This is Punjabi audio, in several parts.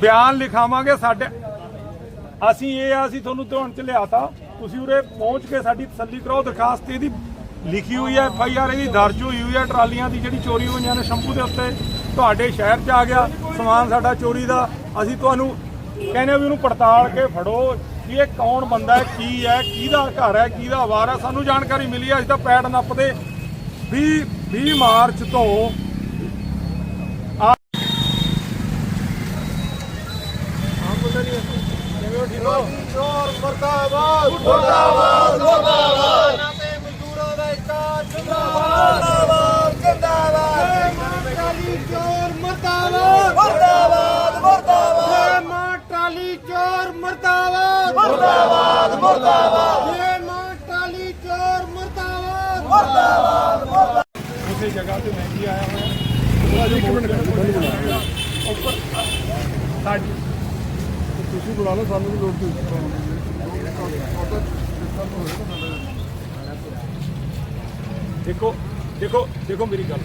ਬਿਆਨ ਲਿਖਾਵਾਂਗੇ ਸਾਡੇ। ਅਸੀਂ ਇਹ ਆ, ਅਸੀਂ ਤੁਹਾਨੂੰ ਧਿਆਨ ਚ ਲਿਆਤਾ। ਤੁਸੀਂ ਉਰੇ ਪਹੁੰਚ ਕੇ ਸਾਡੀ ਤਸੱਲੀ ਕਰਾਓ। ਦਰਖਾਸਤ ਇਹਦੀ ਲਿਖੀ ਹੋਈ ਹੈ ਐਫ ਆਈ ਆਰ ਇਹਦੀ ਦਰਜ ਹੋਈ ਹੋਈ ਹੈ ਟਰਾਲੀਆਂ ਦੀ ਜਿਹੜੀ ਚੋਰੀ ਹੋਈਆਂ ਨੇ ਸ਼ੰਭੂ ਦੇ ਉੱਤੇ, ਤੁਹਾਡੇ ਸ਼ਹਿਰ 'ਚ ਆ ਗਿਆ। ਸਮਾਨ ਸਾਡਾ ਚੋਰੀ ਦਾ। ਅਸੀਂ ਤੁਹਾਨੂੰ ਕਹਿੰਦੇ ਵੀ ਉਹਨੂੰ ਪੜਤਾਲ ਕੇ ਫੜੋ। ਕਿ ਇਹ ਕੌਣ ਬੰਦਾ ਹੈ, ਕੀ ਹੈ, ਕਿਹਦਾ ਘਰ ਹੈ, ਕਿਹਦਾ ਵਾਰ ਹੈ? ਸਾਨੂੰ ਜਾਣਕਾਰੀ ਮਿਲੀ ਹੈ ਅਸੀਂ ਤਾਂ ਪੈੜ ਨੱਪਦੇ। 20 20 ਮਾਰਚ ਤੋਂ ਚੋਰ ਮਰਦਾਬਾਦ ਮਰਦਾਬਾਦ ਮਰਦਾਬਾਦ। ਤੇ ਮਜ਼ਦੂਰਾਂ ਦਾ ਇੱਕ ਜਿੰਦਾਬਾਦ। ਜਿੰਦਾਬਾਦ ਟਰਾਲੀ ਚੋਰ ਮਰਦਾਬਾਦ। ਮਰਦਾਬਾਦ ਮਰਦਾਬਾਦ। ਮਾਂ ਟਰਾਲੀ ਚੋਰ ਮਰਦਾਬਾਦ। ਮਰਦਾਬਾਦ ਮਰਦਾਬਾਦ। ਇਹ ਮਾਂ ਟਰਾਲੀ ਚੋਰ ਮਰਦਾਬਾਦ। ਉਸੇ ਜਗ੍ਹਾ ਤੇ ਮੈਂ ਵੀ ਆਇਆ ਹੋਇਆ। ਉੱਪਰ ਸਾਡੀ ਤੁਸੀਂ ਬੁਲਾ ਲਓ, ਸਾਨੂੰ ਵੀ ਲੋੜ ਤੇ ਦੇਖੋ ਦੇਖੋ ਦੇਖੋ ਮੇਰੀ ਗੱਲ।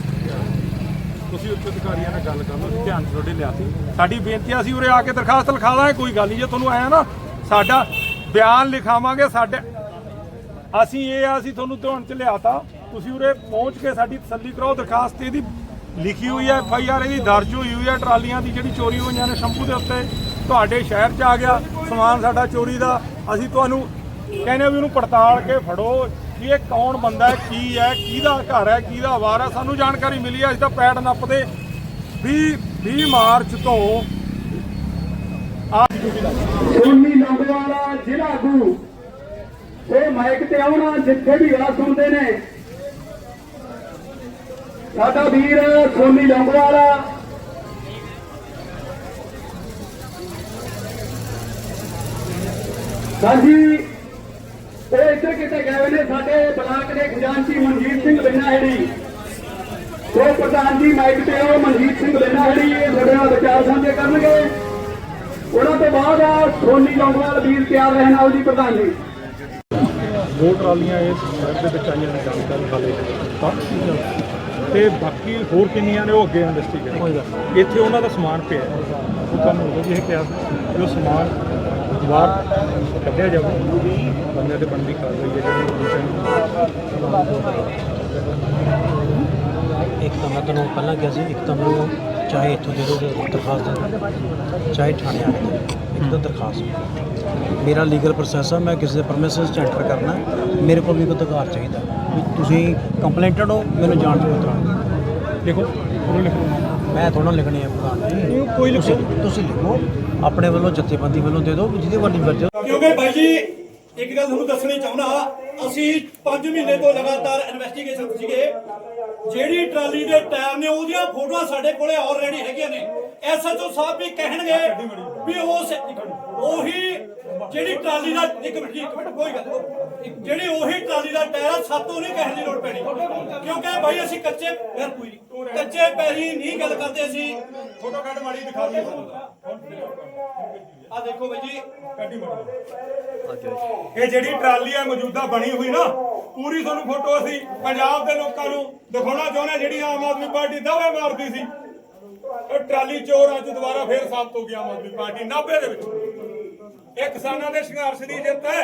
ਤੁਸੀਂ ਉੱਚ ਅਧਿਕਾਰੀਆਂ ਨਾਲ ਗੱਲ ਕਰ ਲਓ ਧਿਆਨ ਤੁਹਾਡੇ ਲਿਆਤੀ। ਸਾਡੀ ਬੇਨਤੀ ਆ, ਅਸੀਂ ਉਰੇ ਆ ਕੇ ਦਰਖਾਸਤ ਲਿਖਾ ਦਾਂਗੇ, ਕੋਈ ਗੱਲ ਨਹੀਂ। ਜੇ ਤੁਹਾਨੂੰ ਆਇਆ ਨਾ, ਸਾਡਾ ਬਿਆਨ ਲਿਖਾਵਾਂਗੇ, ਸਾਡੇ ਅਸੀਂ ਇਹ ਆ, ਅਸੀਂ ਤੁਹਾਨੂੰ ਧਿਆਨ 'ਚ ਲਿਆਤਾ। ਤੁਸੀਂ ਉਰੇ ਪਹੁੰਚ ਕੇ ਸਾਡੀ ਤਸੱਲੀ ਕਰਾਓ, ਦਰਖਾਸਤ ਇਹਦੀ ਲਿਖੀ ਹੋਈ ਹੈ ਐਫ ਆਈ ਆਰ ਇਹਦੀ ਦਰਜ ਹੋਈ ਹੋਈ ਹੈ, ਟਰਾਲੀਆਂ ਦੀ ਜਿਹੜੀ ਚੋਰੀ ਹੋਈਆਂ ਨੇ ਸ਼ੰਭੂ ਦੇ ਉੱਤੇ। ਤੁਹਾਡੇ ਸ਼ਹਿਰ 'ਚ ਆ ਗਿਆ, ਸਮਾਨ ਸਾਡਾ ਚੋਰੀ ਦਾ, ਅਸੀਂ ਤੁਹਾਨੂੰ ਕਹਿੰਦੇ ਵੀ ਉਹਨੂੰ ਪੜਤਾਲ ਕੇ ਫੜੋ ਕਿ ਇਹ ਕੌਣ ਬੰਦਾ ਹੈ, ਕੀ ਹੈ, ਕਿਹਦਾ ਘਰ ਹੈ, ਕਿਹਦਾ ਵਾਰ ਹੈ, ਸਾਨੂੰ ਜਾਣਕਾਰੀ ਮਿਲੀ ਹੈ, ਅਸੀਂ ਤਾਂ ਪੈੜ ਨੱਪਦੇ। 20 20 ਮਾਰਚ ਤੋਂ ਸੋਨੀ ਲੰਗਵਾਲਾ ਜ਼ਿਲ੍ਹਾ ਆਗੂ ਉਹ ਮਾਈਕ ਤੇ ਆਉਣਾ, ਜਿੱਥੇ ਵੀ ਗੱਲ ਸੁਣਦੇ ਨੇ। ਸਾਡਾ ਵੀਰ ਸੋਨੀ ਲੰਗਵਾਲਾ ਹਾਂਜੀ। ਇਹ ਇੱਥੇ ਕਿਤੇ ਗਏ ਨੇ ਸਾਡੇ ਬਲਾਕ ਦੇ ਖਜ਼ਾਨਚੀ ਮਨਜੀਤ ਸਿੰਘ ਬਿੰਨਾਹੜੀ। ਉਹ ਪ੍ਰਧਾਨ ਜੀ ਮਾਈਕ ਤੇ ਉਹ ਮਨਜੀਤ ਸਿੰਘ ਬਿੰਨਾਹੜੀ ਇਹ ਤੁਹਾਡੇ ਨਾਲ ਵਿਚਾਰ ਸਾਂਝੇ ਕਰਨਗੇ। ਉਹਨਾਂ ਤੋਂ ਬਾਅਦ ਆ ਸੋਨੀ ਲੌਂਗਵਾਲ ਵੀਰ ਤਿਆਰ ਰਹਿਣ ਵਾਲੀ ਜੀ ਪ੍ਰਧਾਨ ਜੀ। ਦੋ ਟਰਾਲੀਆਂ ਇਸ ਸ਼ਹਿਰ ਦੇ ਵਿੱਚ ਆਈਆਂ ਨੇ ਜਾਣਕਾਰੀ ਹਾਲੇ। ਤੱਕ ਤੇ ਬਾਕੀ ਹੋਰ ਕਿੰਨੀਆਂ ਨੇ ਉਹ ਅੱਗੇ ਇਨਵੈਸਟੀਗੇਟ ਇੱਥੇ ਉਹਨਾਂ ਦਾ ਸਮਾਨ ਪਿਆ। ਹੈ। ਉਹ ਤੁਹਾਨੂੰ ਇਹ ਕਿਹਾ ਉਹ ਸਮਾਨ ਬਾਹਰ ਕੱਢਿਆ ਜਾਵੇ। ਬੰਦੇ ਤੇ ਬਣਦੀ ਕਾਰਵਾਈ ਹੈ ਜਿਹੜੀ ਇੱਕ ਤਾਂ ਮੈਂ ਤੁਹਾਨੂੰ ਪਹਿਲਾਂ ਕਿਹਾ ਸੀ ਇੱਕ ਤਾਂ ਮੈਨੂੰ ਚਾਹੇ ਇੱਥੋਂ ਦੇ ਦਰਖਾਸਤ ਦੇ ਦਿਓ, ਚਾਹੇ ਥਾਣੇ ਆ ਕੇ। ਇੱਕ ਤਾਂ ਦਰਖਾਸਤ। ਮੇਰਾ ਲੀਗਲ ਪ੍ਰੋਸੈਸ ਆ ਮੈਂ ਕਿਸੇ ਦੇ ਪਰਮਿਸ਼ਨਸ ਚ ਐਂਟਰ ਕਰਨਾ ਮੇਰੇ ਕੋਲ ਵੀ ਇੱਕ ਅਧਿਕਾਰ ਚਾਹੀਦਾ। ਤੁਸੀਂ ਕੰਪਲੇਂਟਡ ਹੋ ਮੈਨੂੰ ਜਾਣ ਉਤਰਾ ਲਿਖੋ ਉਹ ਲਿਖੋ। ਮੈਂ ਥੋੜਾ ਲਿਖਣੀ ਹੈ ਪ੍ਰਧਾਨ ਜੀ ਕੋਈ ਲਿਖੋ ਤੁਸੀਂ ਲਿਖੋ। ਆਪਣੇ ਵੱਲੋਂ ਜਥੇਬੰਦੀ ਵੱਲੋਂ ਦੇ ਦਿਓ ਜਿਹਦੇ ਵੱਲ ਵਰਜੋ ਕਿਉਂਕਿ ਭਾਈ ਜੀ ਇੱਕ ਗੱਲ ਤੁਹਾਨੂੰ ਦੱਸਣੀ ਚਾਹੁੰਦਾ ਅਸੀਂ 5 ਮਹੀਨੇ ਤੋਂ ਲਗਾਤਾਰ ਇਨਵੈਸਟੀਗੇਸ਼ਨ ਸੀਗੇ। ਜਿਹੜੀ ਟਰਾਲੀ ਦੇ ਟਾਇਰ ਨੇ ਉਹਦੀਆਂ ਫੋਟੋਆਂ ਸਾਡੇ ਕੋਲੇ ਆਲਰੇਡੀ ਹੈਗੀਆਂ ਨੇ। ਐਸਐਚਓ ਸਾਹਿਬ ਵੀ ਕਹਿਣਗੇ ਵੀ ਉਸ ਉਹੀ ਜਿਹੜੀ ਟਰਾਲੀ ਦਾ ਇੱਕ ਮਿੰਟ ਇੱਕ ਮਿੰਟ ਕੋਈ ਗੱਲ ਨਹੀਂ। ਜਿਹੜੀ ਉਹੀ ਟਰਾਲੀ ਦਾ ਟਾਇਰ ਆ ਸਾਤੋਂ ਨਹੀਂ ਕਹਿਣ ਦੀ ਲੋੜ ਪੈਣੀ। ਕਿਉਂਕਿ ਭਾਈ ਅਸੀਂ ਕੱਚੇ ਯਾਰ ਕੋਈ ਨਹੀਂ। ਕੱਚੇ ਪੈਰੀ ਨਹੀਂ ਗੱਲ ਕਰਦੇ ਅਸੀਂ। ਫੋਟੋ ਕੱਢ ਮਾੜੀ ਦਿਖਾ ਦਈਏ। ਆ ਦੇਖੋ ਭਾਈ ਜੀ। ਕੱਢੀ ਮਾੜੀ ਇਹ ਜਿਹੜੀ ਟਰਾਲੀ ਹੈ ਮੌਜੂਦਾ ਬਣੀ ਹੋਈ ਨਾ ਪੂਰੀ ਤੁਹਾਨੂੰ ਫੋਟੋ ਅਸੀਂ ਪੰਜਾਬ ਦੇ ਲੋਕਾਂ ਨੂੰ ਦਿਖਾਉਣਾ ਚਾਹੁੰਦੇ ਹਾਂ ਜਿਹੜੀ ਆਮ ਆਦਮੀ ਪਾਰਟੀ ਦਾਅਵੇ ਮਾਰਦੀ ਸੀ। ਉਹ ਟਰਾਲੀ ਚੋਰ ਅੱਜ ਦੁਬਾਰਾ ਫੇਰ ਸਾਬਤ ਹੋ ਗਿਆ ਆਮ ਆਦਮੀ ਪਾਰਟੀ 90 ਦੇ ਵਿੱਚ। ਇਹ ਕਿਸਾਨਾਂ ਦੇ ਸੰਘਰਸ਼ ਦੀ ਜਿੱਤ ਹੈ।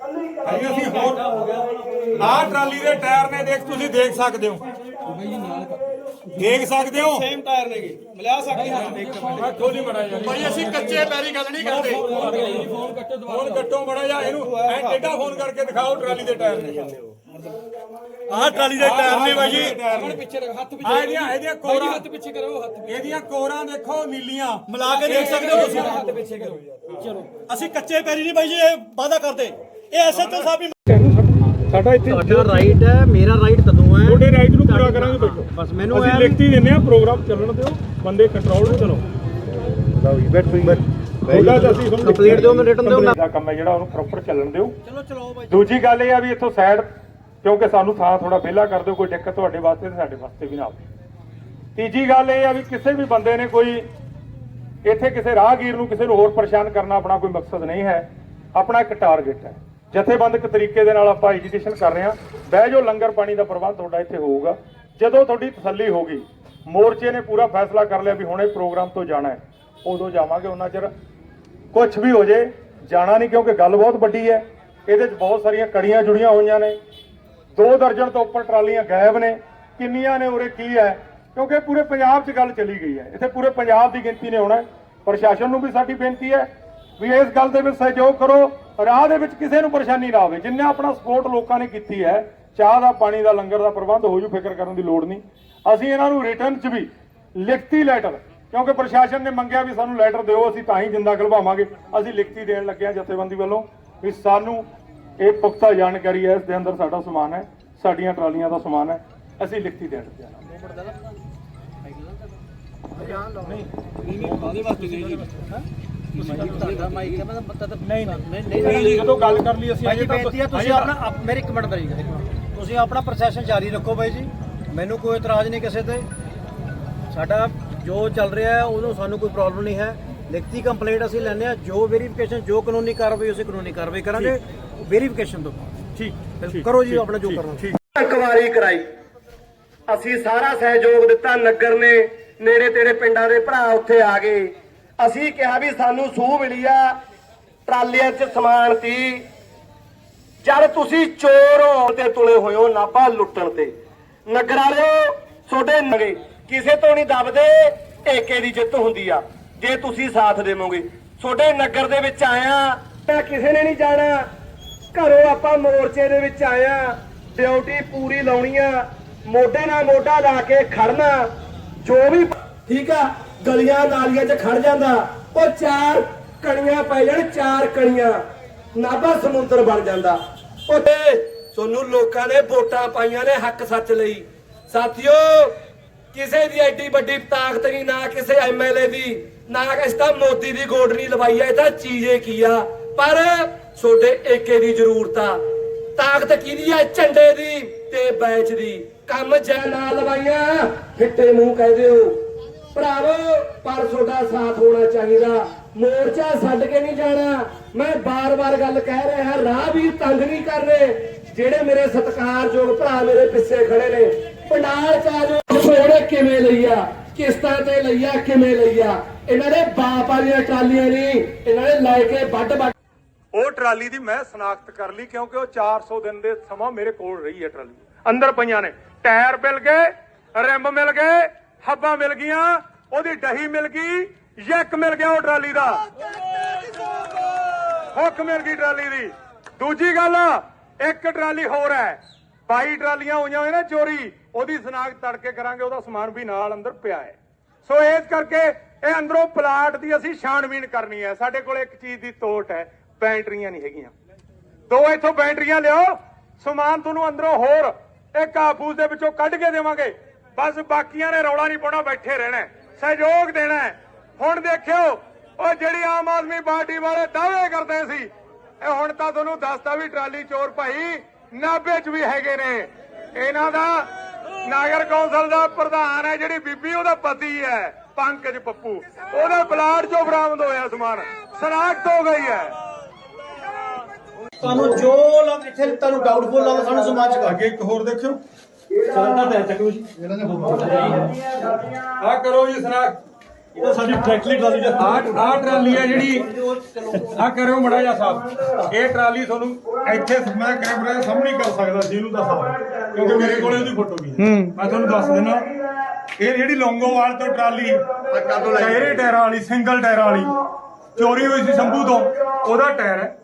ਭਾਈ ਅਸੀਂ ਹੋਰ ਆਹ ਟਰਾਲੀ ਦੇ ਟਾਇਰ ਨੇ ਦੇਖ ਤੁਸੀਂ ਦੇਖ ਸਕਦੇ ਹੋ। ਦੇਖ ਸਕਦੇ ਹੋ? ਸੇਮ ਟਾਇਰ ਨੇਗੇ। ਮਿਲਾ ਸਕਦੇ ਹਾਂ। ਖੋਲੀ ਬੜਾ ਯਾਰ ਭਾਈ ਅਸੀਂ ਕੱਚੇ ਪੈਰੀ ਗੱਲ ਨਹੀਂ ਕਰਦੇ। ਫੋਨ ਕੱਟੋ ਬੜਾ ਜਾ ਇਹਨੂੰ ਐ ਟੇਡਾ ਫੋਨ ਕਰਕੇ ਦਿਖਾਓ ਟਰਾਲੀ ਦੇ ਟਾਇਰ ਨੇ। ਆਹ ਟਰਾਲੀ ਦੇ ਟਾਇਰ ਨੇ ਭਾਈ ਜੀ। ਪਿੱਛੇ ਹੱਥ ਪਿੱਛੇ ਆ ਇਹਦੀਆਂ ਇਹਦੀਆਂ ਕੋਰਾਂ ਹੱਥ ਪਿੱਛੇ ਕਰੋ ਹੱਥ ਇਹਦੀਆਂ ਕੋਰਾਂ। ਦੇਖੋ ਨੀਲੀਆਂ। ਮਿਲਾ ਕੇ ਦੇਖ ਸਕਦੇ ਹੋ ਤੁਸੀਂ? ਹੱਥ ਪਿੱਛੇ ਕਰੋ। ਚਲੋ। ਅਸੀਂ ਕੱਚੇ ਪੈਰੀ ਨਹੀਂ ਭਾਈ ਜੀ ਇਹ ਵਾਅਦਾ ਕਰਦੇ। ਇਹ ਐਸਐਚਓ ਸਾਹਿਬ ਵੀ ਸਾਡਾ। ਇੱਥੇ ਤੁਹਾਡਾ ਰਾਈਟ ਹੈ ਮੇਰਾ ਰਾਈਟ ਤਦੋਂ ਹੈ। ਤੁਹਾਡੇ ਰਾਈਟ ਨੂੰ ਪੂਰਾ ਕਰਾਂਗੇ ਬੈਠੋ। ਬਸ ਮੈਨੂੰ ਅਸੀਂ ਇਹ ਲਿਖਤੀ ਦਿੰਨੇ ਆ ਪ੍ਰੋਗਰਾਮ ਚੱਲਣ ਦਿਓ ਬੰਦੇ ਕੰਟਰੋਲ ਨੂੰ ਕਰੋ ਲਓ ਜੀ ਬੈਠੋ ਤੁਹਾਡਾ ਤਾਂ ਅਸੀਂ ਤੁਹਾਨੂੰ Complete ਦਿਓ, ਮੈਨੂੰ written ਦਿਓ। ਨਾ। ਦਾ ਕੰਮ ਹੈ ਜਿਹੜਾ ਉਹਨੂੰ ਪ੍ਰੋਪਰ ਚੱਲਣ ਦਿਓ। ਚਲੋ ਚਲਾਓ ਭਾਈ। ਦੂਜੀ ਗੱਲ ਇਹ ਆ ਵੀ ਇੱਥੋਂ ਸਾਈਡ ਕਿਉਂਕਿ ਸਾਨੂੰ ਥਾਂ ਥੋੜਾ ਵਿਹਲਾ ਕਰ ਦਿਓ ਕੋਈ ਦਿੱਕਤ ਤੁਹਾਡੇ ਵਾਸਤੇ ਤੇ ਸਾਡੇ ਵਾਸਤੇ ਵੀ ਨਾ ਆਵੇ। ਤੀਜੀ ਗੱਲ ਇਹ ਆ ਵੀ ਕਿਸੇ ਵੀ ਬੰਦੇ ਨੇ ਕੋਈ ਇੱਥੇ ਕਿਸੇ ਰਾਹਗੀਰ ਨੂੰ ਕਿਸੇ ਨੂੰ ਹੋਰ ਪਰੇਸ਼ਾਨ ਕਰਨਾ ਆਪਣਾ ਕੋਈ ਮਕਸਦ ਨਹੀਂ ਹੈ। ਆਪਣਾ ਇੱਕ ਟਾਰਗੇਟ ਹੈ। ਜਥੇਬੰਦਕ ਤਰੀਕੇ ਦੇ ਨਾਲ ਆਪਾਂ ਐਜੀਟੇਸ਼ਨ ਕਰ ਰਹੇ ਹਾਂ। ਬਹਿ ਜੋ ਲੰਗਰ ਪਾਣੀ ਦਾ ਪ੍ਰਬੰਧ ਤੁਹਾਡਾ ਇੱਥੇ ਹੋਊਗਾ। ਜਦੋਂ ਤੁਹਾਡੀ ਤਸੱਲੀ ਹੋਗੀ ਮੋਰਚੇ ਨੇ ਪੂਰਾ ਫੈਸਲਾ ਕਰ ਲਿਆ ਵੀ ਹੁਣ ਇਹ ਪ੍ਰੋਗਰਾਮ ਤੋਂ ਜਾਣਾ ਹੈ। ਉਦੋਂ ਜਾਵਾਂਗੇ ਉਹਨਾਂ ਚਿਰ। ਕੁਝ ਵੀ ਹੋ ਜੇ, ਜਾਣਾ ਨਹੀਂ ਕਿਉਂਕਿ ਗੱਲ ਬਹੁਤ ਵੱਡੀ ਹੈ। ਇਹਦੇ 'ਚ ਬਹੁਤ ਸਾਰੀਆਂ ਕੜੀਆਂ ਜੁੜੀਆਂ ਹੋਈਆਂ ਨੇ। ਦੋ ਦਰਜਨ ਤੋਂ ਉੱਪਰ ਟਰਾਲੀਆਂ ਗਾਇਬ ਨੇ। ਕਿੰਨੀਆਂ ਨੇ ਉਰੇ ਕੀ ਹੈ? ਕਿਉਂਕਿ ਪੂਰੇ ਪੰਜਾਬ 'ਚ ਗੱਲ ਚੱਲੀ ਗਈ ਹੈ। ਇੱਥੇ ਪੂਰੇ ਪੰਜਾਬ ਦੀ ਗਿਣਤੀ ਨੇ ਹੋਣਾ ਪ੍ਰਸ਼ਾਸਨ ਨੂੰ ਵੀ ਸਾਡੀ ਬੇਨਤੀ ਹੈ ਵੀ ਇਸ ਗੱਲ ਦੇ ਵਿੱਚ ਸਹਿਯੋਗ ਕਰੋ। ਰਾਹ ਦੇ ਵਿੱਚ ਕਿਸੇ ਨੂੰ ਪਰੇਸ਼ਾਨੀ ਨਾ ਆਵੇ ਜਿੰਨਾ ਆਪਣਾ ਸਪੋਰਟ ਲੋਕਾਂ ਨੇ ਕੀਤੀ ਹੈ ਚਾਹ ਦਾ ਪਾਣੀ ਦਾ ਲੰਗਰ ਦਾ ਪ੍ਰਬੰਧ ਹੋ ਜੂ ਫਿਕਰ ਕਰਨ ਦੀ ਲੋੜ ਨਹੀਂ ਅਸੀਂ ਇਹਨਾਂ ਨੂੰ ਰਿਟਰਨ 'ਚ ਵੀ ਲਿਖਤੀ ਲੈਟਰ ਕਿਉਂਕਿ ਪ੍ਰਸ਼ਾਸਨ ਨੇ ਮੰਗਿਆ ਵੀ ਸਾਨੂੰ ਲੈਟਰ ਦਿਓ ਅਸੀਂ ਤਾਂ ਹੀ ਜਿੰਦਾ ਖਲਵਾਵਾਂਗੇ ਅਸੀਂ ਲਿਖਤੀ ਦੇਣ ਲੱਗੇ ਹਾਂ ਜਥੇਬੰਦੀ ਵੱਲੋਂ ਵੀ ਸਾਨੂੰ ਇਹ ਪੁਖਤਾ ਜਾਣਕਾਰੀ ਹੈ ਇਸ ਦੇ ਅੰਦਰ ਸਾਡਾ ਸਮਾਨ ਹੈ ਸਾਡੀਆਂ ਟਰਾਲੀਆਂ ਦਾ ਸਮਾਨ ਹੈ ਅਸੀਂ ਲਿਖਤੀ ਦੇਣ ਲੱਗੇ ਹਾਂ ਨਹੀਂ ਜਦੋਂ ਗੱਲ ਕਰ ਲਈ ਅਸੀਂ ਭਾਈ ਜੀ ਬੇਨਤੀ ਹੈ ਤੁਸੀਂ ਆਪਣਾ ਆਪ- ਮੇਰੀ ਇੱਕ ਮਿੰਟ ਮੇਰੀ ਤੁਸੀਂ ਆਪਣਾ ਪ੍ਰੋਸੈਸ਼ਨ ਜਾਰੀ ਰੱਖੋ ਬਾਈ ਜੀ। ਮੈਨੂੰ ਕੋਈ ਇਤਰਾਜ਼ ਨਹੀਂ ਕਿਸੇ ਤੇ। ਸਾਡਾ ਜੋ ਚੱਲ ਰਿਹਾ ਹੈ ਉਦੋਂ ਸਾਨੂੰ ਕੋਈ ਪ੍ਰੋਬਲਮ ਨਹੀਂ ਹੈ। ਲਿਖਤੀ ਕੰਪਲੇਂਟ ਅਸੀਂ ਲੈਂਦੇ ਆ ਜੋ ਵੈਰੀਫਿਕੇਸ਼ਨ ਜੋ ਕਾਨੂੰਨੀ ਕਾਰਵਾਈ ਅਸੀਂ ਕਾਨੂੰਨੀ ਕਾਰਵਾਈ ਕਰਾਂਗੇ। ਵੈਰੀਫਿਕੇਸ਼ਨ ਤੋਂ ਬਾਅਦ। ਠੀਕ ਕਰੋ ਜੀ ਆਪਣਾ ਜੋ ਕਰਨਾ। ਇੱਕ ਵਾਰੀ ਕਰਾਈ। ਅਸੀਂ ਸਾਰਾ ਸਹਿਯੋਗ ਦਿੱਤਾ ਨਗਰ ਨੇ ਨੇੜੇ ਤੇੜੇ ਪਿੰਡਾਂ ਦੇ ਭਰਾ ਉੱਥੇ ਆ ਗਏ। ਅਸੀਂ ਕਿਹਾ ਵੀ ਸਾਨੂੰ ਸੂਹ ਮਿਲੀ ਆ, ਟਰਾਲੀਆਂ 'ਚ ਸਮਾਨ ਸੀ। ਜਦ ਤੁਸੀਂ ਚੋਰ ਹੋ ਤੇ ਤੁਲੇ ਹੋਏ ਹੋ, ਨਾਭਾ ਲੁੱਟਣ ਤੇ। ਨਗਰ ਵਾਲਿਓ, ਤੁਹਾਡੇ ਨਗੇ ਕਿਸੇ ਤੋਂ ਨਹੀਂ ਦਬਦੇ ਏਕੇ ਦੀ ਜਿੱਤ ਹੁੰਦੀ ਆ। ਜੇ ਤੁਸੀਂ ਸਾਥ ਦੇਵੋਗੇ, ਤੁਹਾਡੇ ਨਗਰ ਦੇ ਵਿੱਚ ਆਇਆ, ਤਾਂ ਕਿਸੇ ਨੇ ਨਹੀਂ ਜਾਣਾ। ਘਰੋਂ ਆਪਾਂ ਮੋਰਚੇ ਦੇ ਵਿੱਚ ਆਇਆ, ਡਿਊਟੀ ਪੂਰੀ ਲਾਉਣੀ ਆ, ਮੋਢੇ ਨਾਲ ਮੋਢਾ ਲਾ ਕੇ ਖੜਨਾ, ਜੋ ਵੀ ਠੀਕ ਆ। ਗਲੀਆਂ ਨਾਲੀਆਂ 'ਚ ਖੜ ਜਾਂਦਾ। ਉਹ ਚਾਰ ਕਣੀਆਂ ਪੈ ਜਾਣ, ਚਾਰ ਕਣੀਆਂ। ਨਾਭਾ ਸਮੁੰਦਰ ਬਣ ਜਾਂਦਾ। ਉਹਦੇ ਤੁਹਾਨੂੰ ਲੋਕਾਂ ਨੇ ਵੋਟਾਂ ਪਾਈਆਂ ਨੇ ਹੱਕ ਸੱਚ ਲਈ। ਸਾਥੀਓ, ਕਿਸੇ ਦੀ ਐਡੀ ਵੱਡੀ ਤਾਕਤ ਨਹੀਂ, ਨਾ ਕਿਸੇ ਐਮਐਲਏ ਦੀ, ਨਾ ਇਸ ਤਾਂ ਮੋਦੀ ਦੀ ਗੋਡ ਨਹੀਂ ਲਵਾਈ ਐ ਇਹ ਤਾਂ ਚੀਜ਼ੇ ਕੀ ਆ। ਪਰ ਛੋਡੇ ਏਕੇ ਦੀ ਜ਼ਰੂਰਤ ਆ। ਤਾਕਤ ਕਿਹਦੀ ਆ? ਝੰਡੇ ਦੀ ਤੇ ਬੈਚ ਦੀ। ਕੰਮ ਜੈ ਨਾ ਲਵਾਈਆਂ, ਫਿੱਟੇ ਮੂੰਹ ਕਹਿ ਦਿਓ। ਭਰਾਵੋ, ਪਰ ਤੁਹਾਡਾ ਸਾਥ ਹੋਣਾ ਚਾਹੀਦਾ। ਮੋਰਚਾ ਛੱਡ ਕੇ ਨਹੀਂ ਜਾਣਾ। ਮੈਂ ਬਾਰ-ਬਾਰ ਗੱਲ ਕਹਿ ਰਿਹਾ ਰਾਹ ਵੀ ਤੰਗ ਨਹੀਂ ਕਰ ਰਹੇ। ਜਿਹੜੇ ਮੇਰੇ ਸਤਿਕਾਰਯੋਗ ਭਰਾ ਮੇਰੇ ਪਿੱਛੇ ਖੜੇ ਨੇ, ਪੰਡਾਲ ਚ ਆ ਸੋਹਣੇ ਕਿਵੇਂ ਲਈਆ? ਕਿਸ਼ਤਾਂ ਤੇ ਲਈਆ, ਕਿਵੇਂ ਲਈਆ? ਇਹਨਾਂ ਦੇ ਬਾਪ ਵਾਲੀਆਂ ਟਰਾਲੀਆਂ ਨਹੀਂ ਇਹਨਾਂ ਨੇ ਲੈ ਕੇ ਵੱਡ ਵੱਡ ਉਹ ਟਰਾਲੀ ਦੀ ਮੈਂ ਸਨਾਖਤ ਕਰ ਲਈ, ਕਿਉਂਕਿ ਉਹ 400 ਦਿਨ ਦੇ ਸਮਾਂ ਮੇਰੇ ਕੋਲ ਰਹੀ ਹੈ ਟਰਾਲੀ। ਅੰਦਰ ਪਈਆਂ ਨੇ। ਟਾਇਰ ਮਿਲ ਗਏ ਰਿੰਮ ਮਿਲ ਗਏ ਹੱਬਾਂ ਮਿਲ ਗਈਆਂ, ਉਹਦੀ ਡਹੀ ਮਿਲ ਗਈ, ਯੱਕ ਮਿਲ ਗਿਆ ਉਹ ਟਰਾਲੀ ਦਾ। ਹੁੱਕ ਮਿਲ ਗਈ ਟਰਾਲੀ ਦੀ। ਦੂਜੀ ਗੱਲ, ਇੱਕ ਟਰਾਲੀ ਹੋਰ ਹੈ। 22 ਟਰਾਲੀਆਂ ਹੋਈਆਂ ਹੋਈਆਂ ਨੇ, ਚੋਰੀ। ਉਹਦੀ ਸਨਾਖਤ ਤੜਕੇ ਕਰਾਂਗੇ, ਉਹਦਾ ਸਮਾਨ ਵੀ ਨਾਲ ਅੰਦਰ ਪਿਆ ਹੈ। ਸੋ ਇਸ ਕਰਕੇ ਇਹ ਅੰਦਰੋਂ ਪਲਾਟ ਦੀ ਅਸੀਂ ਛਾਣਬੀਣ ਕਰਨੀ ਹੈ। ਸਾਡੇ ਕੋਲ ਇੱਕ ਚੀਜ਼ ਦੀ ਤੋਟ ਹੈ, ਬੈਟਰੀਆਂ ਨਹੀਂ ਹੈਗੀਆਂ। ਦੋ ਇੱਥੋਂ ਬੈਟਰੀਆਂ ਲਿਓ ਸਮਾਨ ਤੁਹਾਨੂੰ ਅੰਦਰੋਂ ਹੋਰ ਇਹ ਕਾਬੂਸ ਦੇ ਵਿੱਚੋਂ ਕੱਢ ਕੇ ਦੇਵਾਂਗੇ। ਬਸ ਬਾਕੀਆਂ ਨੇ ਰੌਲਾ ਨਹੀਂ ਪਾਉਣਾ ਬੈਠੇ ਰਹਿਣਾ ਹੈ, ਸਹਿਯੋਗ ਦੇਣਾ ਹੈ। ਹੁਣ ਦੇਖਿਓ ਉਹ ਜਿਹੜੀ ਆਮ ਆਦਮੀ ਪਾਰਟੀ ਵਾਲੇ ਦਾਅਵੇ ਕਰਦੇ ਸੀ ਇਹ ਹੁਣ ਤਾਂ ਤੁਹਾਨੂੰ ਦੱਸਦਾ ਵੀ ਟਰਾਲੀ ਚੋਰ ਭਾਈ ਨਾਭੇ 'ਚ ਵੀ ਹੈਗੇ ਨੇ। ਇਹਨਾਂ ਦਾ ਨਾਗਰ ਕੌਂਸਲ ਦਾ ਪ੍ਰਧਾਨ ਹੈ ਜਿਹੜੀ ਬੀਬੀ ਉਹਦਾ ਪਤੀ ਹੈ ਪੰਕਜ ਪੱਪੂ। ਉਹਦੇ ਪਲਾਟ 'ਚੋਂ ਬਰਾਮਦ ਹੋਇਆ ਸਮਾਨ। ਸਨਾਖਤ ਹੋ ਗਈ ਹੈ। ਤੁਹਾਨੂੰ ਜੋ ਲੱਗ ਇੱਥੇ ਤੁਹਾਨੂੰ ਡਾਊਟਫੁਲ ਲੱਗਦਾ ਸਾਨੂੰ ਸਮਾਜ ਚ ਅੱਗੇ ਇੱਕ ਹੋਰ ਦੇਖਿਓ। ਚੱਲਦਾ ਤੇ ਚੱਕੋ ਜੀ। ਆ ਕਰੋ ਜੀ ਸਨਾਖਤ ਇਹ ਤਾਂ ਸਾਡੀ ਟਰੈਕਟਲੀ ਟਰਾਲੀ ਦਾ ਆ ਆ ਟਰਾਲੀ ਹੈ ਜਿਹੜੀ। ਆ ਕਰਿਓ ਮੜਾ ਜਾ ਸਾਹਿਬ ਇਹ ਟਰਾਲੀ ਤੁਹਾਨੂੰ ਇੱਥੇ ਮੈਂ ਕੈਮਰੇ ਦੇ ਸਾਹਮਣੇ ਹੀ ਕਰ ਸਕਦਾ ਸੀ ਇਹਨੂੰ ਦੱਸਾਂ ਕਿਉਂਕਿ ਮੇਰੇ ਕੋਲੇ ਉਹਦੀ ਫੋਟੋ ਵੀ ਹੈ। ਮੈਂ ਤੁਹਾਨੂੰ ਦੱਸ ਦਿੰਦਾ। ਇਹ ਜਿਹੜੀ ਲੌਂਗੋਵਾਲ ਤੋਂ ਟਰਾਲੀ ਟਾਇਰੇ ਟਾਇਰਾਂ ਵਾਲੀ ਸਿੰਗਲ ਟਾਇਰਾਂ ਵਾਲੀ ਚੋਰੀ ਹੋਈ ਸੀ ਸ਼ੰਭੂ ਤੋਂ। ਉਹਦਾ ਟਾਇਰ ਹੈ।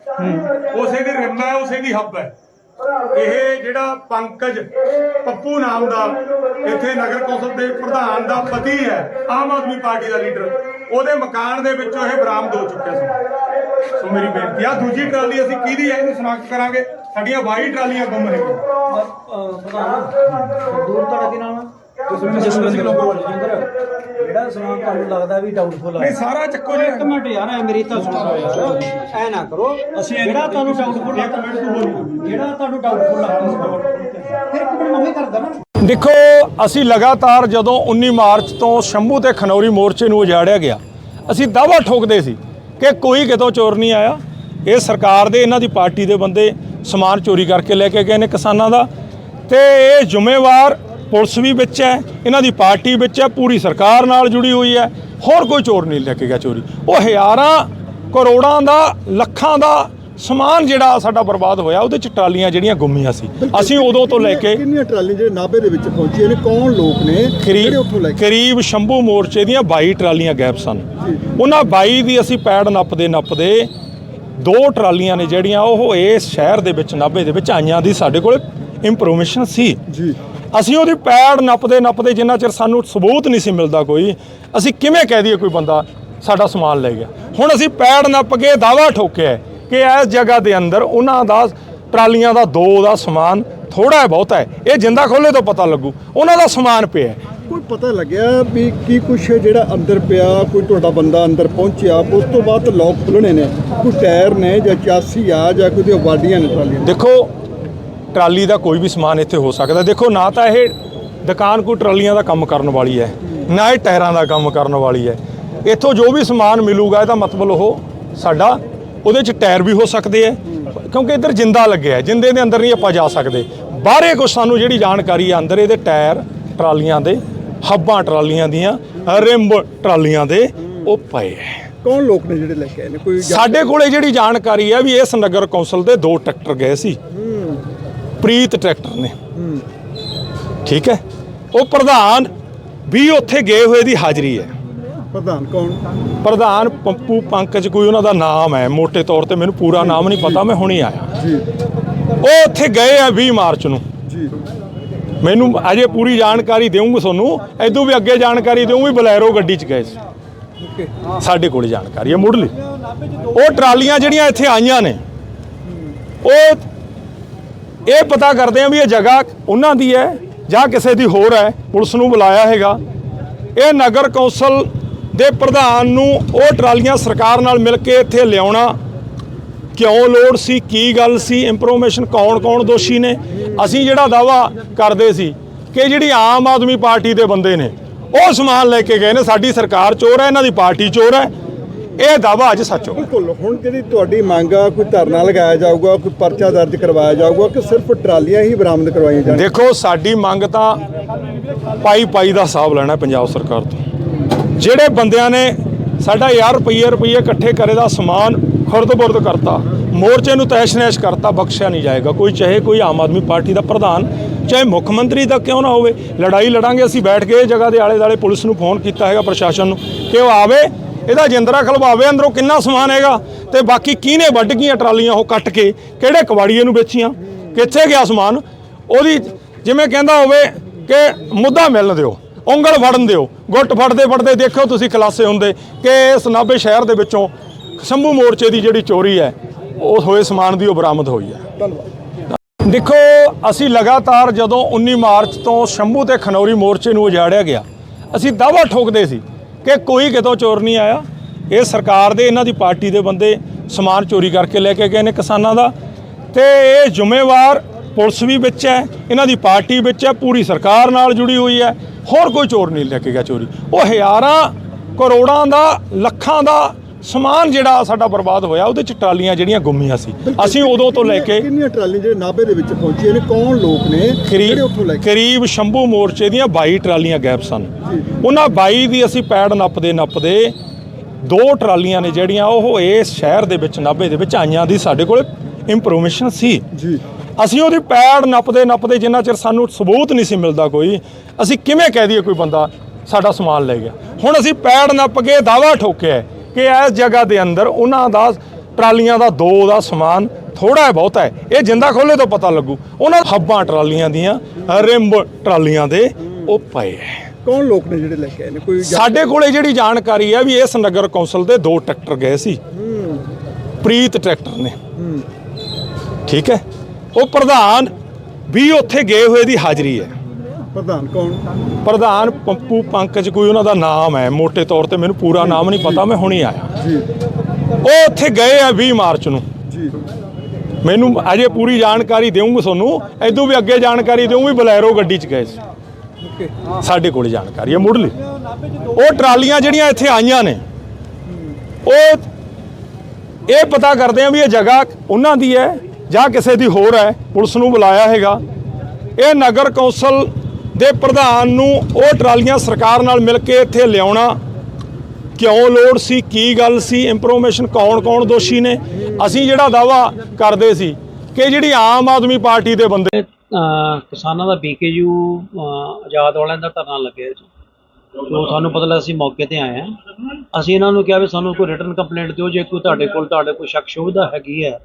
ਉਸੇ ਦੀ ਰਿਮ ਹੈ ਉਸੇ ਦੀ ਹੱਬ ਹੈ। ਇਹ ਜਿਹੜਾ ਪੰਕਜ ਪੱਪੂ ਨਾਮ ਦਾ ਇੱਥੇ ਨਗਰ ਕੌਂਸਲ ਦੇ ਪ੍ਰਧਾਨ ਦਾ ਪਤੀ ਹੈ, ਆਮ ਆਦਮੀ ਪਾਰਟੀ ਦਾ ਲੀਡਰ। ਉਹਦੇ ਮਕਾਨ ਦੇ ਵਿੱਚੋਂ ਇਹ ਬਰਾਮਦ ਹੋ ਚੁੱਕਿਆ ਸੀ। ਸੋ ਮੇਰੀ ਬੇਨਤੀ ਆ, ਦੂਜੀ ਟਰਾਲੀ ਅਸੀਂ ਕਿਹਦੀ ਹੈ, ਇਹਨੂੰ ਸਨਾਖਤ ਕਰਾਂਗੇ। ਸਾਡੀਆਂ 22 ਟਰਾਲੀਆਂ ਗੁੰਮ ਹੈਗੀਆਂ ਦੂਰ ਤੁਹਾਡਾ ਕੀ ਨਾਮ ਹੈ ਜਸਵਿੰਦਰ ਸਿੰਘ ਲੋਕੋ ਜਿਹੜਾ ਸਮਾਨ ਤੁਹਾਨੂੰ ਲੱਗਦਾ ਵੀ ਡਾਊਟਫੁਲ ਨਹੀਂ ਹੈ ਸਾਰਾ ਚੱਕੋ ਜੀ। ਇੱਕ ਮਿੰਟ ਯਾਰ ਐ ਮੇਰੀ ਤਾਂ ਸੁਣੋ ਯਾਰ। ਐ ਨਾ ਕਰੋ। ਅਸੀਂ ਜਿਹੜਾ ਤੁਹਾਨੂੰ ਡਾਊਟਫੁਲ ਇੱਕ ਮਿੰਟ ਤੂੰ ਬੋਲੀ। ਜਿਹੜਾ ਤੁਹਾਨੂੰ ਡਾਊਟਫੁਲ ਲੱਗਦਾ ਫਿਰ ਇੱਕ ਮਿੰਟ ਮੈਂ ਵੀ ਕਰਦਾ ਨਾ। ਦੇਖੋ ਅਸੀਂ ਲਗਾਤਾਰ ਜਦੋਂ 19 ਮਾਰਚ ਤੋਂ ਸ਼ੰਭੂ ਤੇ ਖਨੌਰੀ ਮੋਰਚੇ ਨੂੰ ਉਜਾੜਿਆ ਗਿਆ ਅਸੀਂ ਦਾਵਾ ਠੋਕਦੇ ਸੀ ਕਿ ਕੋਈ ਕਿਤੋਂ ਚੋਰ ਨਹੀਂ ਆਇਆ। ਇਹ ਸਰਕਾਰ ਦੇ ਇਹਨਾਂ ਦੀ ਪਾਰਟੀ ਦੇ ਬੰਦੇ ਸਮਾਨ ਚੋਰੀ ਕਰਕੇ ਲੈ ਕੇ ਗਏ ਨੇ ਕਿਸਾਨਾਂ ਦਾ। ਤੇ ਇਹ ਜ਼ਿੰਮੇਵਾਰ ਪੁਲਿਸ ਵੀ ਵਿੱਚ ਹੈ ਇਹਨਾਂ ਦੀ ਪਾਰਟੀ ਵਿੱਚ ਹੈ ਪੂਰੀ ਸਰਕਾਰ ਨਾਲ ਜੁੜੀ ਹੋਈ ਹੈ ਹੋਰ ਕੋਈ ਚੋਰ ਨਹੀਂ ਲੈ ਕੇ ਗਿਆ ਚੋਰੀ। ਉਹ ਹਜ਼ਾਰਾਂ ਕਰੋੜਾਂ ਦਾ ਲੱਖਾਂ ਦਾ ਸਮਾਨ ਜਿਹੜਾ ਸਾਡਾ ਬਰਬਾਦ ਹੋਇਆ ਉਹਦੇ ਚ ਟਰਾਲੀਆਂ ਜਿਹੜੀਆਂ ਗੁੰਮੀਆਂ ਸੀ। ਅਸੀਂ ਉਦੋਂ ਤੋਂ ਲੈ ਕੇ ਕਿੰਨੀਆਂ ਟਰਾਲੀਆਂ ਜਿਹੜੇ ਨਾਭੇ ਦੇ ਵਿੱਚ ਪਹੁੰਚੀਆਂ ਨੇ ਕੌਣ ਲੋਕ ਨੇ ਜਿਹੜੇ ਉੱਥੋਂ ਲੈ ਕਰੀਬ ਕੇ? ਕਰੀਬ ਸ਼ੰਭੂ ਮੋਰਚੇ ਦੀਆਂ 22 ਟਰਾਲੀਆਂ ਗੈਪ ਸਨ। ਉਹਨਾਂ 22 ਦੀ ਅਸੀਂ ਪੈੜ ਨੱਪਦੇ ਨੱਪਦੇ ਦੋ ਟਰਾਲੀਆਂ ਨੇ ਜਿਹੜੀਆਂ ਉਹ ਇਸ ਸ਼ਹਿਰ ਦੇ ਵਿੱਚ ਨਾਭੇ ਦੇ ਵਿੱਚ ਆਈਆਂ ਦੀ ਸਾਡੇ ਕੋਲ ਇੰਫੋਰਮੇਸ਼ਨ ਸੀ। ਜੀ। ਅਸੀਂ ਉਹਦੀ ਪੈੜ ਨੱਪਦੇ ਨੱਪਦੇ ਜਿੰਨਾ ਚਿਰ ਸਾਨੂੰ ਸਬੂਤ ਨਹੀਂ ਸੀ ਮਿਲਦਾ ਕੋਈ ਅਸੀਂ ਕਿਵੇਂ ਕਹਿ ਦਈਏ ਕੋਈ ਬੰਦਾ ਸਾਡਾ ਸਮਾਨ ਲੈ ਗਿਆ। ਹੁਣ ਅਸੀਂ ਪੈੜ ਨੱਪ ਕੇ ਦਾਵਾ ਠੋਕਿਆ ਕਿ ਇਸ ਜਗ੍ਹਾ ਦੇ ਅੰਦਰ ਉਹਨਾਂ ਦਾ ਟਰਾਲੀਆਂ ਦਾ ਦੋ ਦਾ ਸਮਾਨ ਥੋੜਾ ਹੈ ਬਹੁਤਾ ਹੈ। ਇਹ ਜਿੰਦਾ ਖੋਲੇ ਤੋਂ ਪਤਾ ਲੱਗੂ ਉਹਨਾਂ ਦਾ ਸਮਾਨ ਪਿਆ। ਕੋਈ ਪਤਾ ਲੱਗਿਆ ਵੀ ਕੀ ਕੁਛ ਜਿਹੜਾ ਅੰਦਰ ਪਿਆ ਕੋਈ ਤੁਹਾਡਾ ਬੰਦਾ ਅੰਦਰ ਪਹੁੰਚਿਆ ਉਸ ਤੋਂ ਬਾਅਦ ਲੋਕ ਖੁੱਲਣੇ ਨੇ ਕੋਈ ਟਾਇਰ ਨੇ ਜਾਂ ਚਾਸੀ ਆ ਜਾਂ ਕੋਈ ਵਾਡੀਆਂ ਨੇ ਟਰਾਲੀਆਂ ਦੇਖੋ ਟਰਾਲੀ ਦਾ ਕੋਈ ਵੀ ਸਮਾਨ ਇੱਥੇ ਹੋ ਸਕਦਾ। ਦੇਖੋ ਨਾ ਤਾਂ ਇਹ ਦੁਕਾਨ ਕੋਈ ਟਰਾਲੀਆਂ ਦਾ ਕੰਮ ਕਰਨ ਵਾਲੀ ਹੈ ਨਾ ਇਹ ਟਾਇਰਾਂ ਦਾ ਕੰਮ ਕਰਨ ਵਾਲੀ ਹੈ। ਇੱਥੋਂ ਜੋ ਵੀ ਸਮਾਨ ਮਿਲੂਗਾ ਇਹਦਾ ਮਤਲਬ ਉਹ ਸਾਡਾ ਉਹਦੇ ਚ ਟਾਇਰ ਵੀ ਹੋ ਸਕਦੇ ਹੈ ਕਿਉਂਕਿ ਇੱਧਰ ਜਿੰਦਾ ਲੱਗਿਆ ਜਿੰਦੇ ਦੇ ਅੰਦਰ ਨਹੀਂ ਆਪਾਂ ਜਾ ਸਕਦੇ। ਬਾਹਰੇ ਕੁਝ ਸਾਨੂੰ ਜਿਹੜੀ ਜਾਣਕਾਰੀ ਹੈ ਅੰਦਰ ਇਹਦੇ ਟਾਇਰ ਟਰਾਲੀਆਂ ਦੇ ਹੱਬਾਂ ਟਰਾਲੀਆਂ ਦੀਆਂ ਰਿੰਬ ਟਰਾਲੀਆਂ ਦੇ ਉਹ ਪਏ ਹੈ। ਕੌਣ ਲੋਕ ਨੇ ਜਿਹੜੇ ਲੈ ਕੇ ਆਏ ਨੇ? ਕੋਈ ਸਾਡੇ ਕੋਲੇ ਜਿਹੜੀ ਜਾਣਕਾਰੀ ਹੈ ਵੀ ਇਸ ਨਗਰ ਕੌਂਸਲ ਦੇ ਦੋ ਟਰੈਕਟਰ ਗਏ ਸੀ। ਪ੍ਰੀਤ ਟਰੈਕਟਰ ਨੇ। ਠੀਕ ਹੈ? ਉਹ ਪ੍ਰਧਾਨ ਵੀ ਉੱਥੇ ਗਏ ਹੋਏ ਦੀ ਹਾਜ਼ਰੀ ਹੈ। ਪ੍ਰਧਾਨ ਕੌਣ? ਪ੍ਰਧਾਨ ਪੰਪੂ ਪੰਕਜ ਕੋਈ ਉਹਨਾਂ ਦਾ ਨਾਮ ਹੈ। ਮੋٹے ਤੌਰ ਤੇ ਮੈਨੂੰ ਪੂਰਾ ਨਾਮ ਨਹੀਂ ਪਤਾ ਮੈਂ ਹੁਣੀ ਆਇਆ। ਜੀ। ਉਹ ਉੱਥੇ ਗਏ ਆ 20 ਮਾਰਚ ਨੂੰ। ਜੀ। ਮੈਨੂੰ ਅਜੇ ਪੂਰੀ ਜਾਣਕਾਰੀ ਦੇਵਾਂਗਾ ਤੁਹਾਨੂੰ। ਐਦੋਂ ਵੀ ਅੱਗੇ ਜਾਣਕਾਰੀ ਦੇਵਾਂਗਾ ਵੀ ਬਲੈਰੋ ਗੱਡੀ 'ਚ ਗਏ ਸੀ। ਸਾਡੇ ਕੋਲ ਜਾਣਕਾਰੀ ਹੈ ਮੁੱਢਲੀ। ਉਹ ਟਰਾਲੀਆਂ ਜਿਹੜੀਆਂ ਇੱਥੇ ਆਈਆਂ ਨੇ ਉਹ ਇਹ ਪਤਾ ਕਰਦੇ ਆ ਵੀ ਇਹ ਜਗ੍ਹਾ ਉਹਨਾਂ ਦੀ ਹੈ ਜਾਂ ਕਿਸੇ ਦੀ ਹੋਰ ਹੈ, ਪੁਲਿਸ ਨੂੰ ਬੁਲਾਇਆ ਹੈਗਾ। ਇਹ ਨਗਰ ਕੌਂਸਲ ਦੇ ਪ੍ਰਧਾਨ ਨੂੰ ਉਹ ਟਰਾਲੀਆਂ ਸਰਕਾਰ ਨਾਲ ਮਿਲ ਕੇ ਇੱਥੇ ਲਿਆਉਣਾ ਕਿਉਂ ਲੋੜ ਸੀ, ਕੀ ਗੱਲ ਸੀ ਇਨਫੋਰਮੇਸ਼ਨ ਕੌਣ ਕੌਣ ਦੋਸ਼ੀ ਨੇ? ਅਸੀਂ ਜਿਹੜਾ ਦਾਵਾ ਕਰਦੇ ਸੀ ਕਿ ਜਿਹੜੀ ਆਮ ਆਦਮੀ ਪਾਰਟੀ ਦੇ ਬੰਦੇ ਨੇ, ਉਹ ਸਮਾਨ ਲੈ ਕੇ ਗਏ ਨੇ। ਸਾਡੀ ਸਰਕਾਰ ਚੋਰ ਹੈ, ਇਹਨਾਂ ਦੀ ਪਾਰਟੀ ਚੋਰ ਹੈ। ਇਹ ਦਾਵਾ ਅੱਜ ਸੱਚ ਹੋ ਬਿਲਕੁਲ ਹੁਣ ਜਿਹੜੀ ਤੁਹਾਡੀ ਮੰਗ ਆ ਕੋਈ ਧਰਨਾ ਲਗਾਇਆ ਜਾਊਗਾ ਕੋਈ ਪਰਚਾ ਦਰਜ ਕਰਵਾਇਆ ਜਾਊਗਾ ਕਿ ਸਿਰਫ ਟਰਾਲੀਆਂ ਹੀ ਬਰਾਮਦ ਕਰਵਾਈਆਂ ਜਾਣ? ਦੇਖੋ ਸਾਡੀ ਮੰਗ ਤਾਂ ਪਾਈ ਪਾਈ ਦਾ ਹਿਸਾਬ ਲੈਣਾ ਪੰਜਾਬ ਸਰਕਾਰ ਤੋਂ। ਜਿਹੜੇ ਬੰਦਿਆਂ ਨੇ ਸਾਡਾ ਯਾਰ ਰੁਪਈਏ ਰੁਪਈਏ ਇਕੱਠੇ ਕਰੇ ਦਾ ਸਮਾਨ ਖੁਰਦ-ਬੁਰਦ ਕਰਤਾ ਮੋਰਚੇ ਨੂੰ ਤੈਸ਼-ਨੈਸ਼ ਕਰਤਾ ਬਖਸ਼ਿਆ ਨਹੀਂ ਜਾਏਗਾ। ਕੋਈ ਚਾਹੇ ਕੋਈ ਆਮ ਆਦਮੀ ਪਾਰਟੀ ਦਾ ਪ੍ਰਧਾਨ ਚਾਹੇ ਮੁੱਖ ਮੰਤਰੀ ਦਾ ਕਿਉਂ ਨਾ ਹੋਵੇ। ਲੜਾਈ ਲੜਾਂਗੇ ਅਸੀਂ ਬੈਠ ਕੇ ਜਗ੍ਹਾ ਦੇ ਆਲੇ-ਦਾਲੇ ਪੁਲਿਸ ਨੂੰ ਫੋਨ ਕੀਤਾ ਹੈਗਾ ਪ੍ਰਸ਼ਾਸਨ ਨੂੰ ਕਿ ਉਹ ਆਵੇ ਇਹਦਾ ਜਿੰਦਰਾ ਖਲਵਾਵੇ, ਅੰਦਰੋਂ ਕਿੰਨਾ ਸਮਾਨ ਹੈਗਾ ਤੇ ਬਾਕੀ ਕਿਹਨੇ ਵੱਢ ਗਈਆਂ ਟਰਾਲੀਆਂ ਉਹ ਕੱਟ ਕੇ, ਕਿਹੜੇ ਕਵਾੜੀਏ ਨੂੰ ਵੇਚੀਆਂ, ਕਿੱਥੇ ਗਿਆ ਸਮਾਨ? ਉਹਦੀ ਜਿਵੇਂ ਕਹਿੰਦਾ ਹੋਵੇ ਕਿ ਮੁੱਦਾ ਮਿਲਣ ਦਿਓ, ਉਂਗਲ ਫੜਨ ਦਿਓ, ਗੁੱਟ ਫੜਦੇ ਫੜਦੇ ਦੇਖੋ ਤੁਸੀਂ ਖਲਾਸੇ ਹੁੰਦੇ ਕਿ ਇਸ ਨਾਭੇ ਸ਼ਹਿਰ ਦੇ ਵਿੱਚੋਂ ਸ਼ੰਭੂ ਮੋਰਚੇ ਦੀ ਜਿਹੜੀ ਚੋਰੀ ਹੈ, ਉਹ ਹੋਏ ਸਮਾਨ ਦੀ ਉਹ ਬਰਾਮਦ ਹੋਈ ਹੈ। ਧੰਨਵਾਦ। ਦੇਖੋ, ਅਸੀਂ ਲਗਾਤਾਰ ਜਦੋਂ 19 ਮਾਰਚ ਤੋਂ ਸ਼ੰਭੂ ਤੇ ਖਨੌਰੀ ਮੋਰਚੇ ਨੂੰ ਉਜਾੜਿਆ ਗਿਆ, ਅਸੀਂ ਦਾਵਾ ਠੋਕਦੇ ਸੀ ਕਿ ਕੋਈ ਕਿਤੋਂ ਚੋਰ ਨਹੀਂ ਆਇਆ। ਇਹ ਸਰਕਾਰ ਦੇ, ਇਹਨਾਂ ਦੀ ਪਾਰਟੀ ਦੇ ਬੰਦੇ ਸਮਾਨ ਚੋਰੀ ਕਰਕੇ ਲੈ ਕੇ ਗਏ ਨੇ ਕਿਸਾਨਾਂ ਦਾ। ਤੇ ਇਹ ਜ਼ਿੰਮੇਵਾਰ ਪੁਲਿਸ ਵੀ ਵਿੱਚ ਹੈ, ਇਹਨਾਂ ਦੀ ਪਾਰਟੀ ਵਿੱਚ ਹੈ, ਪੂਰੀ ਸਰਕਾਰ ਨਾਲ ਜੁੜੀ ਹੋਈ ਹੈ। ਹੋਰ ਕੋਈ ਚੋਰ ਨਹੀਂ ਲੈ ਕੇ ਗਿਆ ਚੋਰੀ। ਉਹ ਹਜ਼ਾਰਾਂ ਕਰੋੜਾਂ ਦਾ, ਲੱਖਾਂ ਦਾ ਸਮਾਨ ਜਿਹੜਾ ਸਾਡਾ ਬਰਬਾਦ ਹੋਇਆ ਉਹਦੇ ਚ ਟਰਾਲੀਆਂ ਜਿਹੜੀਆਂ ਗੁੰਮੀਆਂ ਸੀ। ਅਸੀਂ ਉਦੋਂ ਤੋਂ ਲੈ ਕੇ ਕਿੰਨੀਆਂ ਟਰਾਲੀਆਂ ਜਿਹੜੇ ਨਾਭੇ ਦੇ ਵਿੱਚ ਪਹੁੰਚੀਆਂ ਨੇ? ਕੌਣ ਲੋਕ ਨੇ? ਜਿਹੜੇ ਉੱਥੋਂ ਲੈ ਕੇ? ਕਰੀਬ ਸ਼ੰਭੂ ਮੋਰਚੇ ਦੀਆਂ 22 ਟਰਾਲੀਆਂ ਗੈਪ ਸਨ। ਉਹਨਾਂ 22 ਦੀ ਅਸੀਂ ਪੈੜ ਨੱਪਦੇ ਨੱਪਦੇ ਦੋ ਟਰਾਲੀਆਂ ਨੇ ਜਿਹੜੀਆਂ ਉਹ ਇਸ ਸ਼ਹਿਰ ਦੇ ਵਿੱਚ ਨਾਭੇ ਦੇ ਵਿੱਚ ਆਈਆਂ ਦੀ ਸਾਡੇ ਕੋਲ ਇੰਫੋਰਮੇਸ਼ਨ ਸੀ। ਜੀ। ਅਸੀਂ ਉਹਦੀ ਪੈੜ ਨੱਪਦੇ ਨੱਪਦੇ ਜਿੰਨਾ ਚਿਰ ਸਾਨੂੰ ਸਬੂਤ ਨਹੀਂ ਸੀ ਮਿਲਦਾ ਕੋਈ ਅਸੀਂ ਕਿਵੇਂ ਕਹਿ ਦਈਏ ਕੋਈ ਬੰਦਾ ਸਾਡਾ ਸਮਾਨ ਲੈ ਗਿਆ। ਹੁਣ ਅਸੀਂ ਪੈੜ ਨੱਪ ਕੇ ਦਾਵਾ ਠੋਕਿਆ ਕਿ ਇਸ ਜਗ੍ਹਾ ਦੇ ਅੰਦਰ ਉਹਨਾਂ ਦਾ ਟਰਾਲੀਆਂ ਦਾ ਦੋ ਦਾ ਸਮਾਨ ਥੋੜਾ ਹੈ ਬਹੁਤਾ ਹੈ। ਇਹ ਜਿੰਦਾ ਖੋਲੇ ਤੋਂ ਪਤਾ ਲੱਗੂ। ਉਹਨਾਂ ਹੱਬਾਂ ਟਰਾਲੀਆਂ ਦੀਆਂ ਰਿੰਬ ਟਰਾਲੀਆਂ ਦੇ ਉਹ ਪਏ ਹੈ। ਕੌਣ ਲੋਕ ਨੇ ਜਿਹੜੇ ਲੈ ਕੇ ਆਏ ਨੇ? ਕੋਈ ਸਾਡੇ ਕੋਲੇ ਜਿਹੜੀ ਜਾਣਕਾਰੀ ਹੈ ਵੀ ਇਸ ਨਗਰ ਕੌਂਸਲ ਦੇ ਦੋ ਟਰੈਕਟਰ ਗਏ ਸੀ। ਪ੍ਰੀਤ ਟਰੈਕਟਰ ਨੇ। ਠੀਕ ਹੈ? ਉਹ ਪ੍ਰਧਾਨ ਵੀ ਉੱਥੇ ਗਏ ਹੋਏ ਦੀ ਹਾਜ਼ਰੀ ਹੈ। ਪ੍ਰਧਾਨ ਕੌਣ? ਪ੍ਰਧਾਨ ਪੰਪੂ ਪੰਕਜ ਕੋਈ ਉਹਨਾਂ ਦਾ ਨਾਮ ਹੈ ਮੋٹے ਤੌਰ ਤੇ ਮੈਨੂੰ ਪੂਰਾ ਨਾਮ ਨਹੀਂ ਪਤਾ ਮੈਂ ਹੁਣੀ ਆਇਆ। ਜੀ। ਉਹ ਉੱਥੇ ਗਏ ਆ 20 ਮਾਰਚ ਨੂੰ। ਜੀ। ਮੈਨੂੰ ਅਜੇ ਪੂਰੀ ਜਾਣਕਾਰੀ ਦੇਵਾਂਗਾ ਤੁਹਾਨੂੰ ਐਦੋਂ ਵੀ ਅੱਗੇ ਜਾਣਕਾਰੀ ਦੇਵਾਂਗਾ ਵੀ ਬਲੈਰੋ ਗੱਡੀ 'ਚ ਗਏ ਸੀ। ਸਾਡੇ ਕੋਲ ਜਾਣਕਾਰੀ ਹੈ ਮੁੱਢਲੀ। ਉਹ ਟਰਾਲੀਆਂ ਜਿਹੜੀਆਂ ਇੱਥੇ ਆਈਆਂ ਨੇ ਉਹ ਇਹ ਪਤਾ ਕਰਦੇ ਆ ਵੀ ਇਹ ਜਗ੍ਹਾ ਉਹਨਾਂ ਦੀ ਹੈ ਜਾਂ ਕਿਸੇ ਦੀ ਹੋਰ ਹੈ ਪੁਲਿਸ ਨੂੰ ਬੁਲਾਇਆ ਹੈਗਾ। ਇਹ ਨਗਰ ਕੌਂਸਲ ਦੇ ਪ੍ਰਧਾਨ ਨੂੰ ਉਹ ਟਰਾਲੀਆਂ ਸਰਕਾਰ ਨਾਲ ਮਿਲ ਕੇ ਇੱਥੇ ਲਿਆਉਣਾ ਕਿਉਂ ਲੋੜ ਸੀ, ਕੀ ਗੱਲ ਸੀ ਇਨਫੋਰਮੇਸ਼ਨ ਕੌਣ ਕੌਣ ਦੋਸ਼ੀ ਨੇ? ਅਸੀਂ ਜਿਹੜਾ ਦਾਵਾ ਕਰਦੇ ਸੀ ਕਿ ਜਿਹੜੀ ਆਮ ਆਦਮੀ ਪਾਰਟੀ ਦੇ ਬੰਦੇ ਕਿਸਾਨਾਂ ਦਾ ਬੀਕੇਯੂ ਆਜ਼ਾਦ ਵਾਲਿਆਂ ਦਾ ਧਰਨਾ ਲੱਗਿਆ ਜੀ। ਜੋ ਸਾਨੂੰ ਪਤਾ ਲੱਗਾ ਅਸੀਂ ਮੌਕੇ ਤੇ ਆਏ ਹਾਂ। ਅਸੀਂ ਇਹਨਾਂ ਨੂੰ ਕਿਹਾ ਵੀ ਸਾਨੂੰ ਕੋਈ ਰਿਟਰਨ ਕੰਪਲੇਂਟ ਦਿਓ, ਜੇ ਕੋਈ ਤੁਹਾਡੇ ਕੋਲ, ਤੁਹਾਡੇ ਕੋਈ ਸ਼ੱਕ ਸ਼ੁਬਦਾ ਹੈਗੀ ਹੈ,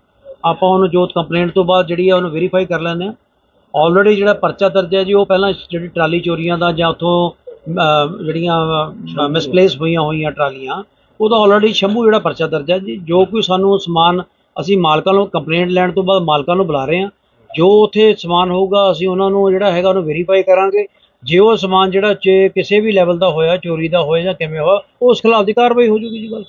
ਆਪਾਂ ਉਹਨੂੰ ਜੋ ਕੰਪਲੇਂਟ ਤੋਂ ਬਾਅਦ ਜਿਹੜੀ ਹੈ ਉਹਨੂੰ ਵੈਰੀਫਾਈ ਕਰ ਲੈਂਦੇ ਹਾਂ। ਆਲਰੇਡੀ ਜਿਹੜਾ ਪਰਚਾ ਦਰਜ ਹੈ ਜੀ, ਉਹ ਪਹਿਲਾਂ ਜਿਹੜੀ ਟਰਾਲੀ ਚੋਰੀਆਂ ਦਾ ਜਾਂ ਉੱਥੋਂ ਜਿਹੜੀਆਂ ਮਿਸਪਲੇਸ ਹੋਈਆਂ ਹੋਈਆਂ ਟਰਾਲੀਆਂ, ਉਹਦਾ ਆਲਰੇਡੀ ਸ਼ੰਭੂ ਜਿਹੜਾ ਪਰਚਾ ਦਰਜ ਹੈ ਜੀ, ਜੋ ਕੋਈ ਸਾਨੂੰ ਸਮਾਨ ਅਸੀਂ ਮਾਲਕਾਂ ਨੂੰ ਕੰਪਲੇਂਟ ਲੈਣ ਤੋਂ ਬਾਅਦ ਮਾਲਕਾਂ ਨੂੰ ਬੁਲਾ ਰਹੇ ਹਾਂ। ਜੋ ਉੱਥੇ ਸਮਾਨ ਹੋਊਗਾ, ਅਸੀਂ ਉਹਨਾਂ ਨੂੰ ਜਿਹੜਾ ਹੈਗਾ ਉਹਨੂੰ ਵੈਰੀਫਾਈ ਕਰਾਂਗੇ। ਜੇ ਉਹ ਸਮਾਨ ਜਿਹੜਾ ਚ ਕਿਸੇ ਵੀ ਲੈਵਲ ਦਾ ਹੋਇਆ, ਚੋਰੀ ਦਾ ਹੋਇਆ ਜਾਂ ਕਿਵੇਂ ਹੋਇਆ, ਉਸ ਖਿਲਾਫ ਦੀ ਕਾਰਵਾਈ ਹੋ ਜੂਗੀ ਜੀ ਗੱਲ।